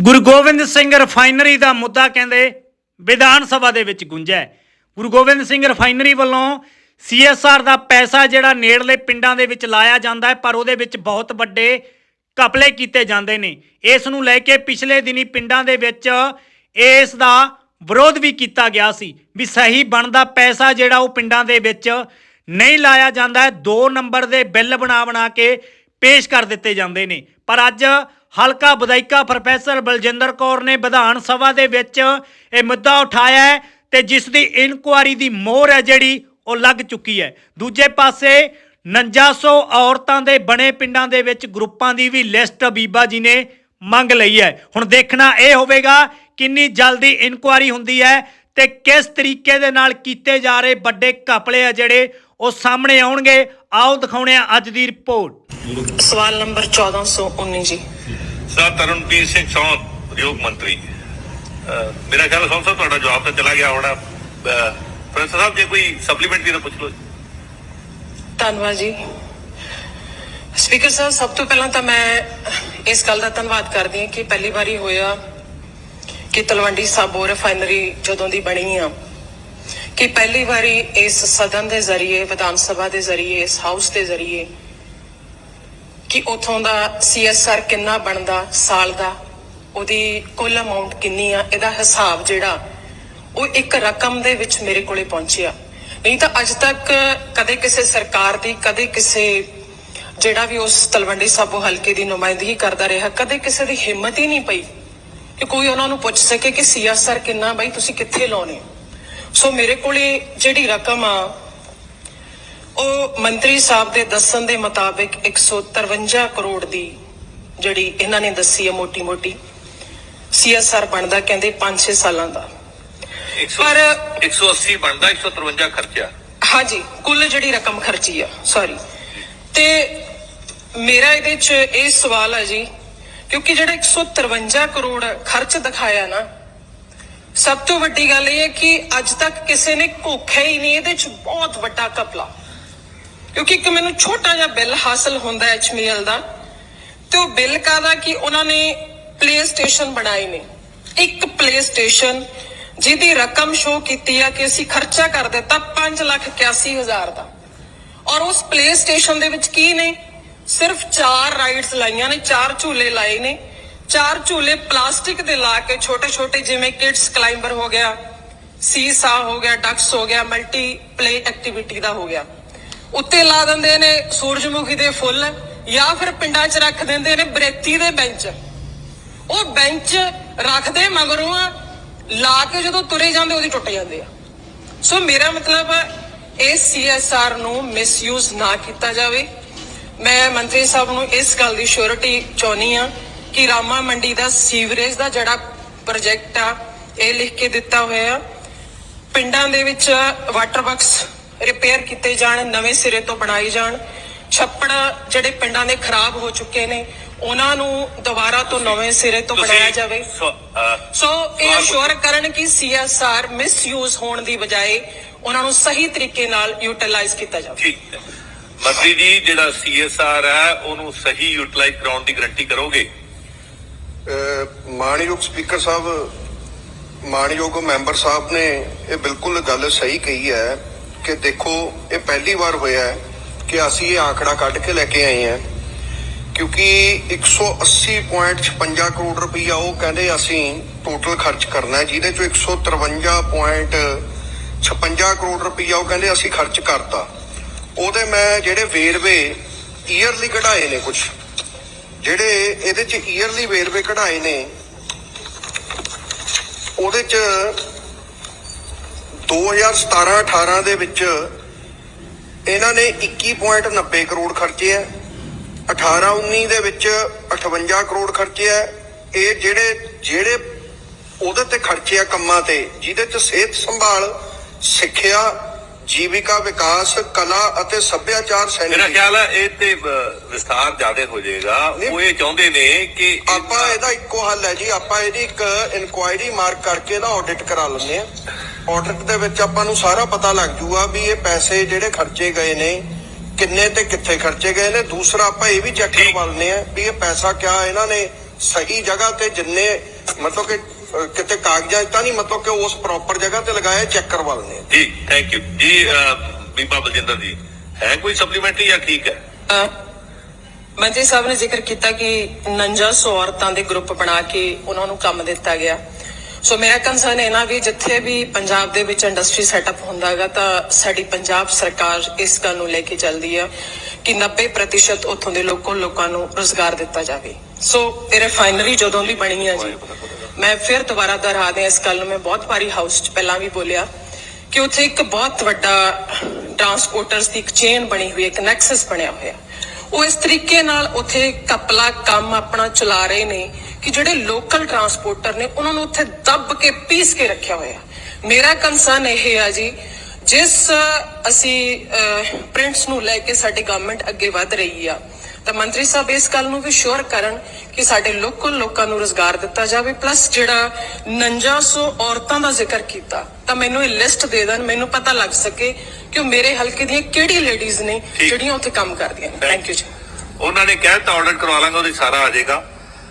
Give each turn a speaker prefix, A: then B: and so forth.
A: ਗੁਰੂ Gobind Singh refinery ਦਾ ਮੁੱਦਾ ਕਹਿੰਦੇ ਵਿਧਾਨ ਸਭਾ ਦੇ ਵਿੱਚ ਗੁੰਜਾ ਹੈ। ਗੁਰੂ ਗੋਬਿੰਦ ਸਿੰਘ ਰਿਫਾਈਨਰੀ ਵੱਲੋਂ ਸੀਐਸਆਰ ਦਾ ਪੈਸਾ ਜਿਹੜਾ ਨੇੜਲੇ ਪਿੰਡਾਂ ਦੇ ਵਿੱਚ ਲਾਇਆ ਜਾਂਦਾ ਹੈ, ਪਰ ਉਹਦੇ ਵਿੱਚ ਬਹੁਤ ਵੱਡੇ ਘਪਲੇ ਕੀਤੇ ਜਾਂਦੇ ਨੇ। ਇਸ ਨੂੰ ਲੈ ਕੇ ਪਿਛਲੇ ਦਿਨੀ ਪਿੰਡਾਂ ਦੇ ਵਿੱਚ ਇਸ ਦਾ ਵਿਰੋਧ ਵੀ ਕੀਤਾ ਗਿਆ ਸੀ ਵੀ ਸਹੀ ਬਣਦਾ ਪੈਸਾ ਜਿਹੜਾ ਉਹ ਪਿੰਡਾਂ ਦੇ ਵਿੱਚ ਨਹੀਂ ਲਾਇਆ ਜਾਂਦਾ ਹੈ, ਦੋ ਨੰਬਰ ਦੇ ਬਿੱਲ ਬਣਾ ਬਣਾ ਕੇ ਪੇਸ਼ ਕਰ ਦਿੱਤੇ ਜਾਂਦੇ ਨੇ। ਪਰ ਅੱਜ ਹਲਕਾ ਵਿਧਾਇਕਾ ਪ੍ਰੋਫੈਸਰ ਬਲਜਿੰਦਰ ਕੌਰ ਨੇ ਵਿਧਾਨ ਸਭਾ ਦੇ ਵਿੱਚ ਇਹ ਮੁੱਦਾ ਉਠਾਇਆ ਹੈ ਤੇ ਜਿਸ ਦੀ ਇਨਕੁਆਰੀ ਦੀ ਮੋਹਰ ਹੈ ਜਿਹੜੀ ਉਹ ਲੱਗ ਚੁੱਕੀ ਹੈ। ਦੂਜੇ ਪਾਸੇ 4900 ਔਰਤਾਂ ਦੇ ਬਣੇ ਪਿੰਡਾਂ ਦੇ ਵਿੱਚ ਗਰੁੱਪਾਂ ਦੀ ਵੀ ਲਿਸਟ ਬੀਬਾ ਜੀ ਨੇ ਮੰਗ ਲਈ ਹੈ। ਹੁਣ ਦੇਖਣਾ ਇਹ ਹੋਵੇਗਾ ਕਿੰਨੀ ਜਲਦੀ ਇਨਕੁਆਰੀ ਹੁੰਦੀ ਹੈ ਤੇ ਕਿਸ ਤਰੀਕੇ ਦੇ ਨਾਲ ਕੀਤੇ ਜਾ ਰਹੇ ਵੱਡੇ ਘਪਲੇ ਆ ਜਿਹੜੇ ਉਹ ਸਾਹਮਣੇ ਆਉਣਗੇ। ਆਓ ਦਿਖਾਉਣੇ ਆ ਅੱਜ ਦੀ ਰਿਪੋਰਟ।
B: ਸਵਾਲ ਨੰਬਰ 1419 ਜੀ।
C: ਸਰ, ਤਰਨਪ੍ਰੀਤ ਸਿੰਘ ਸੌਂ ਉਦਯੋਗ ਮੰਤਰੀ। ਮੇਰਾ ਖਿਆਲ ਸੌਂ ਸਾਹਿਬ, ਤੁਹਾਡਾ ਜਵਾਬ ਤਾਂ ਚਲਾ ਗਿਆ ਹੋਣਾ। ਪ੍ਰੋਫੈਸਰ ਸਾਹਿਬ, ਜੇ ਕੋਈ ਸਪਲੀਮੈਂਟਰੀ ਤਾਂ ਪੁੱਛ ਲਓ
B: ਧੰਨਵਾਦ ਜੀ। ਸਪੀਕਰ ਸਾਹਿਬ, ਸਭ ਤੋਂ ਪਹਿਲਾਂ ਤਾਂ ਮੈਂ ਇਸ ਗੱਲ ਦਾ ਧੰਨਵਾਦ ਕਰਦੀ ਹਾਂ ਕਿ ਪਹਿਲੀ ਵਾਰੀ ਹੋਇਆ ਕਿ ਤਲਵੰਡੀ ਸਾਬੋ ਰਿਫਾਈਨਰੀ ਜਦੋਂ ਦੀ ਬਣੀ ਆ। ਕਿ ਪਹਿਲੀ ਵਾਰੀ ਇਸ ਸਦਨ ਦੇ ਜ਼ਰੀਏ, ਵਿਧਾਨ ਸਭਾ ਦੇ ਜ਼ਰੀਏ, ਇਸ ਹਾਊਸ ਦੇ ਜ਼ਰੀਏ ਕਿ ਉਥੋਂ ਦਾ ਸੀਐਸਆਰ ਕਿੰਨਾ ਬਣਦਾ, ਸਾਲ ਦਾ? ਉਹਦੀ ਕੁੱਲ ਅਮਾਉਂਟ ਕਿੰਨੀ ਆ? ਇਹਦਾ ਹਿਸਾਬ ਜਿਹੜਾ, ਉਹ ਇੱਕ ਰਕਮ ਦੇ ਵਿੱਚ ਮੇਰੇ ਕੋਲੇ ਪਹੁੰਚਿਆ। ਨਹੀਂ ਤਾਂ ਅੱਜ ਤੱਕ ਕਦੇ ਕਿਸੇ ਸਰਕਾਰ ਦੀ, ਕਦੇ ਕਿਸੇ ਜਿਹੜਾ ਵੀ ਉਸ ਤਲਵੰਡੀ ਸਾਬੋ ਹਲਕੇ ਦੀ ਨੁਮਾਇੰਦਗੀ ਕਰਦਾ ਰਿਹਾ, ਕਦੇ ਕਿਸੇ ਦੀ ਹਿੰਮਤ ਹੀ ਨਹੀਂ ਪਈ ਕਿ ਕੋਈ ਉਹਨਾਂ ਨੂੰ ਪੁੱਛ ਸਕੇ ਕਿ ਸੀਐਸਆਰ ਕਿੰਨਾ, ਬਾਈ ਤੁਸੀਂ ਕਿੱਥੇ ਲਾਉਣੇ ਸੋ ਮੇਰੇ ਕੋਲੇ ਜਿਹੜੀ ਰਕਮ ਆ ਉਹ ਮੰਤਰੀ ਸਾਹਿਬ ਦੇ ਦੱਸਣ ਦੇ ਮੁਤਾਬਿਕ 153 ਕਰੋੜ ਦੀ ਜਿਹੜੀ ਇਹਨਾਂ ਨੇ ਦੱਸੀ ਹੈ ਮੋਟੀ ਮੋਟੀ ਸੀਐਸਆਰ ਬਣਦਾ ਕਹਿੰਦੇ 5-6 ਸਾਲਾਂ ਦਾ। ਪਰ
C: 180 ਬਣਦਾ 153 ਖਰਚਾ
B: ਹਾਂਜੀ ਕੁੱਲ ਜਿਹੜੀ ਰਕਮ ਖਰਚੀ ਆ ਸੌਰੀ ਤੇ ਮੇਰਾ ਇਹਦੇ ਚ ਇਹ ਸਵਾਲ ਹੈ ਜੀ ਕਿਉਂਕਿ ਜਿਹੜਾ 153 ਕਰੋੜ ਖਰਚ ਦਿਖਾਇਆ ਨਾ ਸਭ ਤੋਂ ਵੱਡੀ ਗੱਲ ਇਹ ਹੈ ਕਿ ਅੱਜ ਤੱਕ ਕਿਸੇ ਨੇ ਘੋਖਿਆ ਹੀ ਨਹੀਂ ਇਹਦੇ ਚ ਬਹੁਤ ਵੱਡਾ ਕਪਲਾ ਕਿਉਂਕਿ ਇੱਕ ਮੈਨੂੰ ਛੋਟਾ ਜਿਹਾ ਬਿੱਲ ਹਾਸਲ ਹੁੰਦਾ ਐਚਮੀਐਲ ਦਾ ਤੇ ਉਹ ਬਿੱਲ ਕਾਦਾ ਕਿ ਉਹਨਾਂ ਨੇ ਪਲੇ ਸਟੇਸ਼ਨ ਬਣਾਏ ਨੇ। ਇੱਕ ਪਲੇ ਸਟੇਸ਼ਨ ਜਿਹਦੀ ਰਕਮ ਸ਼ੋ ਕੀਤੀ ਆ ਕਿ ਅਸੀਂ ਖਰਚਾ ਕਰ ਦਿੱਤਾ 581000 ਦਾ। ਔਰ ਉਸ ਪਲੇ ਸਟੇਸ਼ਨ ਦੇ ਵਿੱਚ ਕੀ ਨੇ? ਸਿਰਫ ਚਾਰ ਰਾਈਡਸ ਲਾਈਆਂ ਨੇ, ਚਾਰ ਝੂਲੇ ਲਾਏ ਨੇ। ਚਾਰ ਝੂਲੇ ਪਲਾਸਟਿਕ ਦੇ ਲਾ ਕੇ ਛੋਟੇ ਛੋਟੇ ਜਿਵੇਂ ਕਿਡਸ ਕਲਾਈਂਬਰ ਹੋ ਗਿਆ, ਸੀਸਾ ਹੋ ਗਿਆ ਡਕਸ ਹੋ ਗਿਆ ਮਲਟੀ ਪਲੇ ਐਕਟੀਵਿਟੀ ਦਾ ਹੋ ਗਿਆ। ਉੱਤੇ ਲਾ ਦਿੰਦੇ ਨੇ ਸੂਰਜਮੁਖੀ ਦੇ ਫੁੱਲ ਜਾਂ ਫਿਰ ਪਿੰਡਾਂ 'ਚ ਰੱਖ ਦਿੰਦੇ ਨੇ ਬਰੇਤੀ ਦੇ ਬੈਂਚ। ਉਹ ਬੈਂਚ ਰੱਖਦੇ ਮਗਰੋਂ ਲਾ ਕੇ ਜਦੋਂ ਤੁਰੇ ਜਾਂਦੇ, ਉਹਦੀ ਟੁੱਟ ਜਾਂਦੇ ਆ। ਸੋ ਮੇਰਾ ਮਤਲਬ ਇਸ ਸੀਐਸਆਰ ਨੂੰ ਮਿਸਯੂਜ਼ ਨਾ ਕੀਤਾ ਜਾਵੇ। ਮੈਂ ਮੰਤਰੀ ਸਾਹਿਬ ਨੂੰ ਇਸ ਗੱਲ ਦੀ ਸ਼ੋਰਿਟੀ ਚਾਹਨੀ ਆ ਕਿ ਰਾਮਾ ਮੰਡੀ ਦਾ ਸੀਵਰੇਜ ਦਾ ਜਿਹੜਾ ਪ੍ਰੋਜੈਕਟ ਆ, ਇਹ ਲਿਖ ਕੇ ਦਿੱਤਾ ਹੋਇਆ ਪਿੰਡਾਂ ਦੇ ਵਿੱਚ ਵਾਟਰ ਬਕਸ ਰਿਪੇਅਰ ਕੀਤੇ ਜਾਣ ਨਵੇਂ ਸਿਰੇ ਤੋਂ ਬਣਾਏ ਜਾਣ। ਛੱਪੜ ਜਿਹੜੇ ਪਿੰਡਾਂ ਦੇ ਖਰਾਬ ਹੋ ਚੁੱਕੇ ਨੇ ਉਹਨਾਂ ਨੂੰ ਦੁਬਾਰਾ ਤੋਂ ਨਵੇਂ ਸਿਰੇ ਤੋਂ ਬਣਾਇਆ ਜਾਵੇ।
C: ਸੋ,
B: ਇਹ ਅਸ਼ੋਰ ਕਰਨ ਕਿ ਸੀਐਸਆਰ ਮਿਸਯੂਜ਼ ਹੋਣ ਦੀ ਬਜਾਏ ਉਹਨਾਂ ਨੂੰ ਸਹੀ ਤਰੀਕੇ ਨਾਲ ਯੂਟਿਲਾਈਜ਼ ਕੀਤਾ ਜਾਵੇ।
C: ਠੀਕ ਹੈ। ਮੰਤਰੀ ਜੀ ਜਿਹੜਾ ਸੀਐਸਆਰ ਹੈ ਉਹਨੂੰ ਸਹੀ ਯੂਟਿਲਾਈਜ਼ ਕਰਾਉਣ ਦੀ ਗਾਰੰਟੀ ਕਰੋਗੇ?
D: ਮਾਣਯੋਗ ਸਪੀਕਰ ਸਾਹਿਬ ਮਾਣਯੋਗ ਮੈਂਬਰ ਸਾਹਿਬ ਨੇ ਇਹ ਬਿਲਕੁਲ ਗੱਲ ਸਹੀ ਕਹੀ ਹੈ। ਕਿ ਦੇਖੋ, ਇਹ ਪਹਿਲੀ ਵਾਰ ਹੋਇਆ ਹੈ ਕਿ ਅਸੀਂ ਇਹ ਆંકੜਾ ਕੱਢ ਕੇ ਲੈ ਕੇ ਆਏ ਹਾਂ। ਕਿਉਂਕਿ 180.56 ਕਰੋੜ ਰੁਪਈਆ ਉਹ ਕਹਿੰਦੇ ਅਸੀਂ ਟੋਟਲ ਖਰਚ ਕਰਨਾ ਹੈ, ਜਿਹਦੇ ਚੋਂ 153.56 ਕਰੋੜ ਰੁਪਈਆ ਉਹ ਕਹਿੰਦੇ ਅਸੀਂ ਖਰਚ ਕਰਤਾ। ਉਹਦੇ ਮੈਂ ਜਿਹੜੇ ਵੇਰਵੇ ਈਅਰਲੀ ਕਢਾਏ ਨੇ ਕੁਝ ਜਿਹੜੇ ਇਹਦੇ ਚ ਈਅਰਲੀ ਵੇਰਵੇ ਕਢਾਏ ਨੇ, ਉਹਦੇ ਚ 2017-18 ਦੇ ਵਿੱਚ ਇਹਨਾਂ ਨੇ 21.90 ਕਰੋੜ ਖਰਚੇ ਆ। 18-19 ਦੇ ਵਿੱਚ 58 ਕਰੋੜ ਖਰਚੇ ਆ। ਇਹ ਜਿਹੜੇ ਜਿਹੜੇ ਉਹਦੇ ਤੇ ਖਰਚੇ ਆ ਕੰਮਾਂ ਤੇ ਜਿਹਦੇ ਚ ਸਿਹਤ ਸੰਭਾਲ ਸਿੱਖਿਆ ਜੀਵਿਕਾ ਵਿਕਾਸ ਕਲਾ ਅਤੇ ਸੱਭਿਆਚਾਰ
C: ਮੇਰਾ
D: ਸੈਨਿਕ
C: ਖਿਆਲ ਹੈ ਇਹ ਤੇ ਵਿਸਥਾਰ ਜ਼ਿਆਦਾ ਹੋ ਜਾਏਗਾ। ਉਹ ਇਹ ਚਾਹੁੰਦੇ ਨੇ ਕਿ
D: ਆਪਾਂ ਇਹਦਾ ਇੱਕੋ ਹੱਲ ਹੈ ਜੀ। ਆਪਾਂ ਇਹਦੀ ਇੱਕ ਇਨਕੁਆਇਰੀ ਮਾਰਕ ਕਰਕੇ ਨਾ ਆਡਿਟ ਕਰਾ ਲੈਂਦੇ ਆ। ਆਡਿਟ ਦੇ ਵਿੱਚ ਆਪਾਂ ਨੂੰ ਸਾਰਾ ਪਤਾ ਲੱਗ ਜੂਗਾ ਵੀ ਇਹ ਪੈਸੇ ਜਿਹੜੇ ਖਰਚੇ ਗਏ ਨੇ ਕਿੰਨੇ ਤੇ ਕਿੱਥੇ ਖਰਚੇ ਗਏ ਨੇ। ਦੂਸਰਾ ਆਪਾਂ ਇਹ ਵੀ ਚੈੱਕ
C: ਠੀਕ।
D: ਕਰਵਾ ਲੈਂਦੇ ਆ ਵੀ ਇਹ ਪੈਸਾ ਕਿਆ ਇਹਨਾਂ ਨੇ ਸਹੀ ਜਗ੍ਹਾ ਤੇ ਜਿੰਨੇ ਮਤਲਬ ਕਿ ਕਿਤੇ ਕਾਗਜ਼ਾਂ ਤਾਂ ਨਹੀਂ ਮਤਲਬ ਕਿ ਉਸ ਪ੍ਰੋਪਰ ਜਗ੍ਹਾ ਤੇ ਲਗਾਏ ਚੈੱਕ ਕਰਵਾ ਲੈਣੇ
C: ਜੀ ਥੈਂਕ ਯੂ ਜੀ ਬੀਬਾ ਬਲਜਿੰਦਰ ਜੀ ਹੈ ਕੋਈ ਸਪਲੀਮੈਂਟਰੀ ਜਾਂ ਠੀਕ ਹੈ?
B: ਮੰਤਰੀ ਸਾਹਿਬ ਨੇ ਜ਼ਿਕਰ ਕੀਤਾ ਕਿ 4900 ਔਰਤਾਂ ਦੇ ਗਰੁੱਪ ਬਣਾ ਕੇ ਉਹਨਾਂ ਨੂੰ ਕੰਮ ਦਿੱਤਾ ਗਿਆ। ਸੋ ਮੇਰਾ ਕੰਸਰਨ ਹੈ ਨਾ ਵੀ ਜਿੱਥੇ ਵੀ ਪੰਜਾਬ ਦੇ ਵਿੱਚ ਇੰਡਸਟਰੀ ਸੈਟਅਪ ਹੁੰਦਾ ਤਾਂ ਸਾਡੀ ਪੰਜਾਬ ਸਰਕਾਰ ਇਸ ਗੱਲ ਨੂੰ ਲੈ ਕੇ ਚੱਲਦੀ ਆ ਕਿ 90% ਉੱਥੋਂ ਦੇ ਲੋਕਾਂ ਲੋਕਾਂ ਨੂੰ ਰੋਜ਼ਗਾਰ ਦਿੱਤਾ ਜਾਵੇ। ਸੋ ਇਹ ਰਿਫਾਈਨਰੀ ਜਦੋਂ ਦੀ ਬਣੀ ਆ ਜੀ, ਮੈਂ ਫਿਰ ਦੁਬਾਰਾ ਦੁਹਰਾ ਦਿਆਂ ਇਸ ਗੱਲ ਨੂੰ। ਮੈਂ ਬਹੁਤ ਵਾਰੀ ਹਾਊਸ 'ਚ ਪਹਿਲਾਂ ਵੀ ਬੋਲਿਆ ਕਿ ਉੱਥੇ ਇੱਕ ਬਹੁਤ ਵੱਡਾ ਟਰਾਂਸਪੋਰਟਰਸ ਦੀ ਇੱਕ ਚੇਨ ਬਣੀ ਹੋਈ, ਇੱਕ ਨੈਕਸਸ ਬਣਿਆ ਹੋਇਆ। ਉਹ ਇਸ ਤਰੀਕੇ ਨਾਲ ਉੱਥੇ ਕਪਲਾ ਕੰਮ ਆਪਣਾ ਚਲਾ ਰਹੇ ਨੇ। ਕਿ ਜਿਹੜੇ ਲੋਕਲ ਟਰਾਂਸਪੋਰਟਰ ਨੇ ਉਹਨਾਂ ਨੂੰ ਉੱਥੇ ਦੱਬ ਕੇ ਪੀਸ ਕੇ ਰੱਖਿਆ ਹੋਇਆ ਮੇਰਾ ਕੰਸਰਨ ਇਹ ਆ ਜੀ ਜਿਸ ਅਸੀਂ ਪ੍ਰਿੰਟਸ ਨੂੰ ਲੈ ਕੇ ਸਾਡੀ ਗਵਰਨਮੈਂਟ ਅੱਗੇ ਵਧ ਰਹੀ ਆ ਤਾਂ ਮੰਤਰੀ ਸਾਹਿਬ ਇਸ ਗੱਲ ਨੂੰ ਵੀ ਸ਼ੋਰ ਕਰਨ ਕਿ ਸਾਡੇ ਲੋਕਲ ਲੋਕਾਂ ਨੂੰ ਰੋਜ਼ਗਾਰ ਦਿੱਤਾ ਜਾਵੇ ਪਲੱਸ ਜਿਹੜਾ 4900 ਔਰਤਾਂ ਦਾ ਜ਼ਿਕਰ ਕੀਤਾ ਤਾਂ ਮੈਨੂੰ ਇਹ ਲਿਸਟ ਦੇ ਦੇਣ ਮੈਨੂੰ ਪਤਾ ਲੱਗ ਸਕੇ ਕਿ ਉਹ ਮੇਰੇ ਹਲਕੇ ਦੀਆਂ ਕਿਹੜੀ ਲੇਡੀਜ਼ ਨੇ। ਜਿਹੜੀਆਂ ਉੱਥੇ ਕੰਮ ਕਰਦੀਆਂ ਥੈਂਕ ਯੂ ਜੀ।
C: ਉਹਨਾਂ ਨੇ ਕਹਿਤਾ ਆਰਡਰ ਕਰਵਾ ਲਾਂਗਾ ਉਹਦੇ ਸਾਰਾ ਆ ਜਾਏਗਾ।